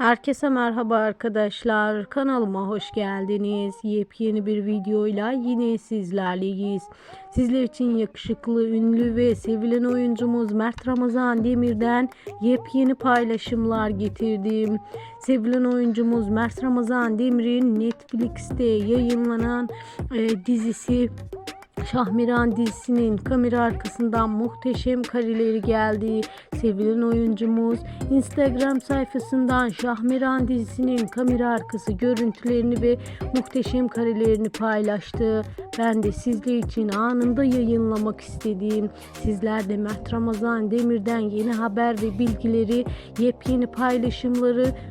Herkese merhaba arkadaşlar. Kanalıma hoş geldiniz. Yepyeni bir videoyla yine sizlerleyiz. Sizler için yakışıklı, ünlü ve sevilen oyuncumuz Mert Ramazan Demir'den yepyeni paylaşımlar getirdim. Sevilen oyuncumuz Mert Ramazan Demir'in Netflix'te yayınlanan e, dizisi Şahmiran dizisinin kamera arkasından muhteşem kareleri geldi. Sevilen oyuncumuz Instagram sayfasından Şahmiran dizisinin kamera arkası görüntülerini ve muhteşem karelerini paylaştı. Ben de sizler için anında yayınlamak istedim. Sizler de Mert Ramazan Demir'den yeni haber ve bilgileri, yepyeni paylaşımları,